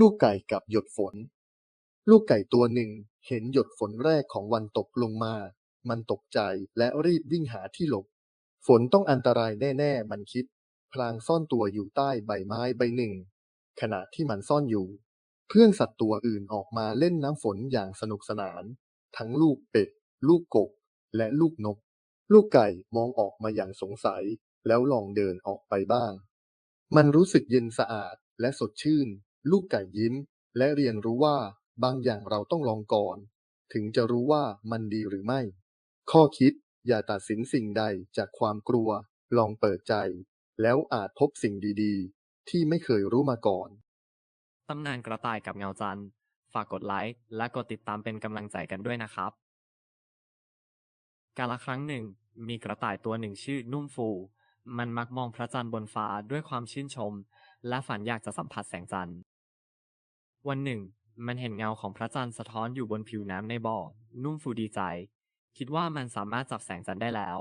ลูกไก่กับหยดฝน ลูกไก่ตัวหนึ่งเห็นหยดฝนแรกของวันตกลงมา มันตกใจและรีบวิ่งหาที่หลบ ฝนต้องอันตรายแน่ ๆ มันคิด พลางซ่อนตัวอยู่ใต้ใบไม้ใบหนึ่ง ขณะที่มันซ่อนอยู่ เพื่อนสัตว์ตัวอื่นออกมาเล่นน้ำฝนอย่างสนุกสนาน ทั้งลูกเป็ด ลูกกบ และลูกนก ลูกไก่มองออกมาอย่างสงสัย แล้วลองเดินออกไปบ้าง มันรู้สึกเย็นสะอาดและสดชื่น ลูกไก่ยิ้ม และเรียนรู้ว่าบางอย่างเราต้องลองก่อน ถึงจะรู้ว่ามันดีหรือไม่ ข้อคิดอย่าตัดสินสิ่งใดจากความกลัว ลองเปิดใจ แล้วอาจพบสิ่งดีๆ ที่ไม่เคยรู้มาก่อน ตำนานกระต่ายกับเงาจันทร์ ฝากกดไลค์และกดติดตามเป็นกำลังใจกันด้วยนะครับ กาลครั้งหนึ่ง มีกระต่ายตัวหนึ่งชื่อนุ่มฟู มันมักมองพระจันทร์บนฟ้าด้วยความชื่นชม และฝันอยากจะสัมผัสแสงจันทร์ วันหนึ่ง มันเห็นเงาของพระจันทร์สะท้อนอยู่บนผิวน้ำในบ่อ นุ่มฟูดีใจ คิดว่ามันสามารถจับแสงจันทร์ได้แล้ว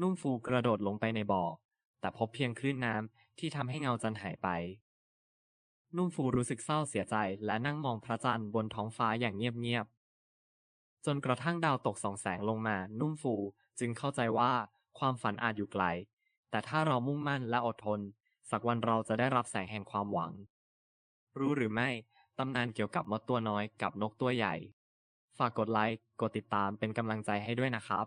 นุ่มฟูกระโดดลงไปในบ่อ แต่พบเพียงคลื่นน้ำที่ทำให้เงาจันทร์หายไป นุ่มฟูรู้สึกเศร้าเสียใจและนั่งมองพระจันทร์บนท้องฟ้าอย่างเงียบๆ จนกระทั่งดาวตกสองแสงลงมา นุ่มฟูจึงเข้าใจว่าความฝันอาจอยู่ไกล แต่ถ้าเรามุ่งมั่นและอดทน สักวันเราจะได้รับแสงแห่งความหวัง รู้หรือไม่ ตำนานเกี่ยวกับมดตัวน้อยกับนกตัวใหญ่ ฝากกดไลค์ กดติดตามเป็นกำลังใจให้ด้วยนะครับ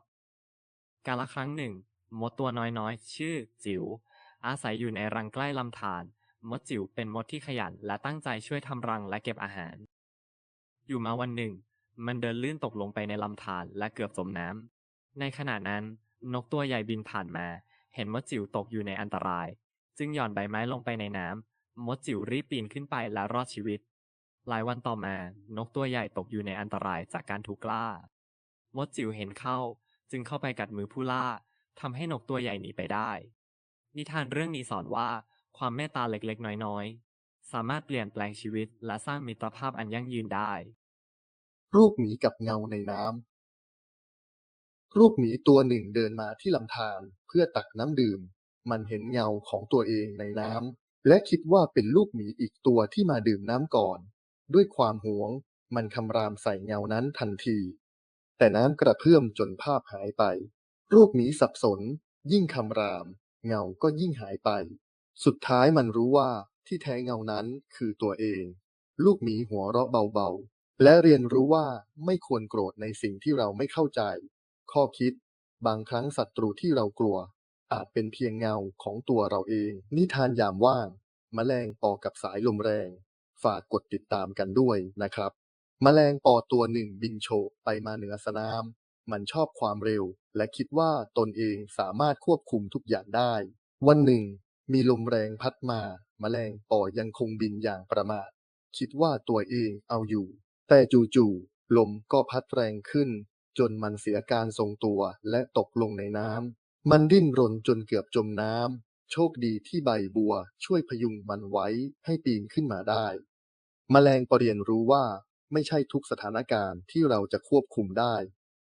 กาลครั้งหนึ่ง มดตัวน้อยๆ ชื่อ จิ๋ว อาศัยอยู่ในรังใกล้ลำธาร มดจิ๋วเป็นมดที่ขยันและตั้งใจช่วยทำรังและเก็บอาหาร อยู่มาวันหนึ่ง มันเดินลื่นตกลงไปในลำธารและเกือบจมน้ำ ในขณะนั้น นกตัวใหญ่บินผ่านมา เห็นมดจิ๋วตกอยู่ในอันตราย จึงหย่อนใบไม้ลงไปในน้ำ มดจิ๋วรีบปีนขึ้นไปและรอดชีวิต หลายวันต่อมา นกตัวใหญ่ตกอยู่ในอันตรายจากการถูกล่า มดจิ๋วเห็นเข้า จึงเข้าไปกัดมือผู้ล่าทำให้นกตัวใหญ่หนีไปได้ นิทานเรื่องนี้สอนว่าความเมตตาเล็กๆ น้อยๆ สามารถเปลี่ยนแปลงชีวิตและสร้างมิตรภาพอันยั่งยืนได้ รูปหมีกับเงาในน้ำ รูปหมีตัวหนึ่งเดินมาที่ลำธารเพื่อตักน้ำดื่ม มันเห็นเงาของตัวเองในน้ำ และคิดว่าเป็นลูกหมีอีกตัวที่มาดื่มน้ำก่อน ด้วยความหวง มันคำรามใส่เงานั้นทันที แต่น้ำกระเพื่อมจนภาพหายไปรูปหมีสับสน ยิ่งคำราม เงาก็ยิ่งหายไป สุดท้ายมันรู้ว่าที่แท้เงานั้นคือตัวเอง ลูกหมีหัวเราะเบาๆ และเรียนรู้ว่าไม่ควรโกรธในสิ่งที่เราไม่เข้าใจ ข้อคิด บางครั้งศัตรูที่เรากลัว อาจเป็นเพียงเงาของตัวเราเอง นิทานยามว่าง แมลงปอกับสายลมแรง ฝากกดติดตามกันด้วยนะครับ แมลงปอตัวหนึ่งบินโฉบไปมาเหนือสนาม มันชอบความเร็ว และคิดว่าตนเองสามารถควบคุมทุกอย่างได้ วันหนึ่ง มีลมแรงพัดมา แมลงปอยังคงบินอย่างประมาท คิดว่าตัวเองเอาอยู่ แต่จู่ๆลมก็พัดแรงขึ้น จนมันเสียการทรงตัวและตกลงในน้ำ มันดิ้นรนจนเกือบจมน้ำ โชคดีที่ใบบัวช่วยพยุงมันไว้ให้ปีนขึ้นมาได้แมลงปอเรียนรู้ว่าไม่ใช่ทุกสถานการณ์ที่เราจะควบคุมได้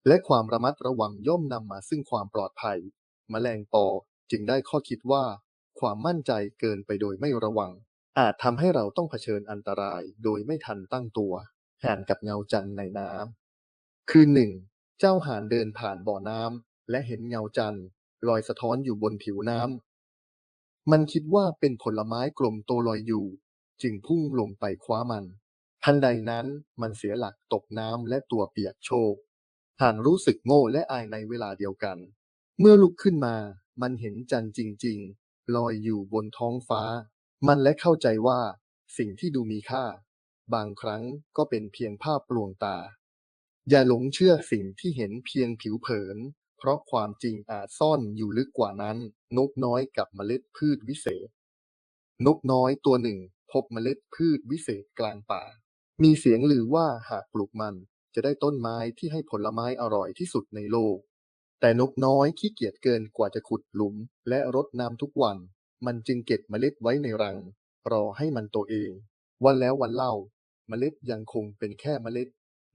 และความระมัดระวังย่อมนำมาซึ่งความปลอดภัยแมลงปอจึงได้ข้อคิดว่า ความมั่นใจเกินไปโดยไม่ระวัง อาจทำให้เราต้องเผชิญอันตรายโดยไม่ทันตั้งตัวห่านกับเงาจันทร์ในน้ำคืนหนึ่งเจ้าห่านเดินผ่านบ่อน้ำและเห็นเงาจันทร์ ลอยสะท้อนอยู่บนผิวน้ำ มันคิดว่าเป็นผลไม้กลมโตลอยอยู่ จึงพุ่งลงไปคว้ามัน ทันใดนั้นมันเสียหลักตกน้ำและตัวเปียกโชกห่านรู้สึกโง่และอายในเวลาเดียวกัน เมื่อลุกขึ้นมา มันเห็นจันจริง ๆ ลอยอยู่บนท้องฟ้า มันและเข้าใจว่า สิ่งที่ดูมีค่า บางครั้งก็เป็นเพียงภาพลวงตา อย่าหลงเชื่อสิ่งที่เห็นเพียงผิวเผิน เพราะความจริงอาจซ่อนอยู่ลึกกว่านั้น นกน้อยกับเมล็ดพืชวิเศษ นกน้อยตัวหนึ่ง พบเมล็ดพืชวิเศษกลางป่า มีเสียงลือว่าหากปลูกมันจะได้ต้นไม้ที่ให้ผลไม้อร่อยที่สุดในโลก แต่นกน้อยขี้เกียจเกินกว่าจะขุดหลุม และรดน้ำทุกวัน มันจึงเก็บเมล็ดไว้ในรัง รอให้มันโตเอง วันแล้ววันเล่า เมล็ดยังคงเป็นแค่เมล็ด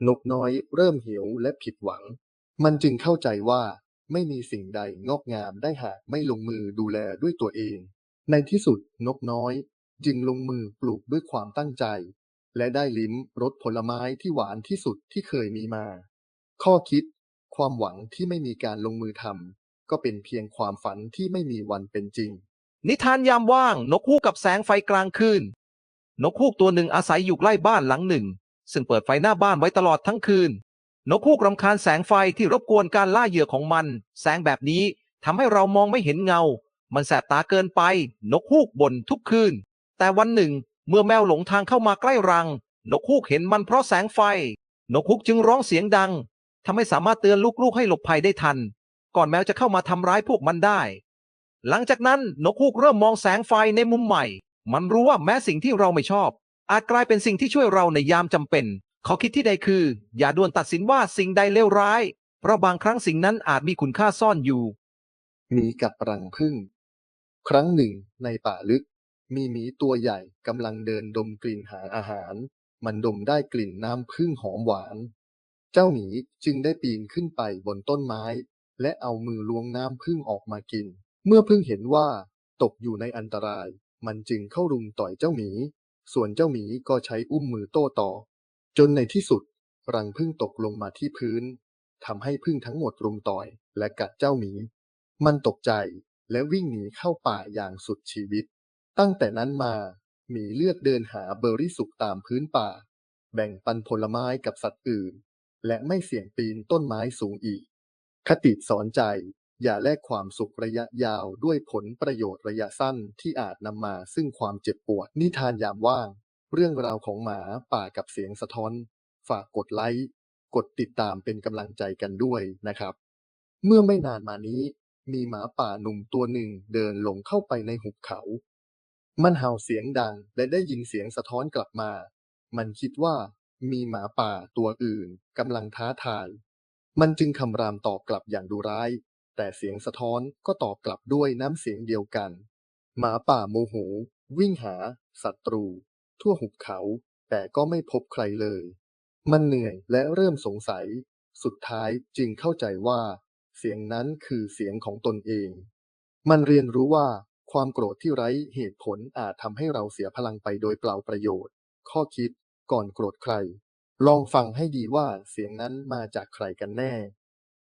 นกน้อยเริ่มเหี่ยวและผิดหวัง มันจึงเข้าใจว่าไม่มีสิ่งใดงอกงามได้หากไม่ลงมือดูแลด้วยตัวเอง ในที่สุดนกน้อย จึงลงมือปลูกด้วยความตั้งใจ และได้ลิ้มรสผลไม้ที่หวานที่สุดที่เคยมีมา ข้อคิด ความหวังที่ไม่มีการลงมือทำก็เป็นเพียงความฝันที่ไม่มีวันเป็นจริง นิทานยามว่างนกฮูกกับแสงไฟกลางคืน นกฮูกตัวหนึ่งอาศัยอยู่ใกล้บ้านหลังหนึ่ง ซึ่งเปิดไฟหน้าบ้านไว้ตลอดทั้งคืน นกฮูกรำคาญแสงไฟที่รบกวนการล่าเหยื่อของมัน แสงแบบนี้ทำให้เรามองไม่เห็นเงา มันแสบตาเกินไป นกฮูกบ่นทุกคืน แต่วันหนึ่ง เมื่อแมวหลงทางเข้ามาใกล้รัง นกฮูกเห็นมันเพราะแสงไฟ นกฮูกจึงร้องเสียงดังทำให้สามารถเตือนลูกๆให้หลบภัยได้ทัน ก่อนแมวจะเข้ามาทำร้ายพวกมันได้ หลังจากนั้นนกฮูกเริ่มมองแสงไฟในมุมใหม่ มันรู้ว่าแม้สิ่งที่เราไม่ชอบ อาจกลายเป็นสิ่งที่ช่วยเราในยามจำเป็น ขาคิดที่ใดคือ อย่าด่วนตัดสินว่าสิ่งใดเลวร้าย เพราะบางครั้งสิ่งนั้นอาจมีคุณค่าซ่อนอยู่ หมีกับรังผึ้งครั้งหนึ่งในป่าลึก มีหมีตัวใหญ่กำลังเดินดมกลิ่นหาอาหาร มันดมได้กลิ่นน้ำผึ้งหอมหวาน เจ้าหมีจึงได้ปีนขึ้นไปบนต้นไม้ และเอามือล้วงน้ำผึ้งออกมากิน เมื่อผึ้งเห็นว่า ตกอยู่ในอันตราย มันจึงเข้ารุมต่อยเจ้าหมี ส่วนเจ้าหมีก็ใช้อุ้มมือโต้ตอบ จนในที่สุด รังผึ้งตกลงมาที่พื้นทำให้ผึ้งทั้งหมดรุมต่อย และกัดเจ้าหมี มันตกใจและวิ่งหนีเข้าป่าอย่างสุดชีวิต ตั้งแต่นั้นมาหมีเลือกเดินหาเบอร์รี่สุกตามพื้นป่า แบ่งปันผลไม้กับสัตว์อื่น และไม่เสี่ยงปีนต้นไม้สูงอีก คติสอนใจ อย่าแลกความสุขระยะยาวด้วยผลประโยชน์ระยะสั้นที่อาจนำมาซึ่งความเจ็บปวดนิทานยามว่าง เรื่องราวของหมาป่ากับเสียงสะท้อน ฝากกดไลค์ กดติดตามเป็นกำลังใจกันด้วยนะครับ เมื่อไม่นานมานี้ มีหมาป่าหนุ่มตัวหนึ่งเดินลงเข้าไปในหุบเขา มันเห่าเสียงดังและได้ยินเสียงสะท้อนกลับมา มันคิดว่ามีหมาป่าตัวอื่นกำลังท้าทาย มันจึงคำรามตอบกลับอย่างดุร้าย แต่เสียงสะท้อนก็ตอบกลับด้วยน้ำเสียงเดียวกัน หมาป่าโมโห วิ่งหาศัตรู ทั่วหุบเขา แต่ก็ไม่พบใครเลย มันเหนื่อยและเริ่มสงสัย สุดท้ายจึงเข้าใจว่า เสียงนั้นคือเสียงของตนเอง มันเรียนรู้ว่าความโกรธที่ไร้เหตุผลอาจทำให้เราเสียพลังไปโดยเปล่าประโยชน์ ข้อคิดก่อนโกรธใคร ลองฟังให้ดีว่าเสียงนั้นมาจากใครกันแน่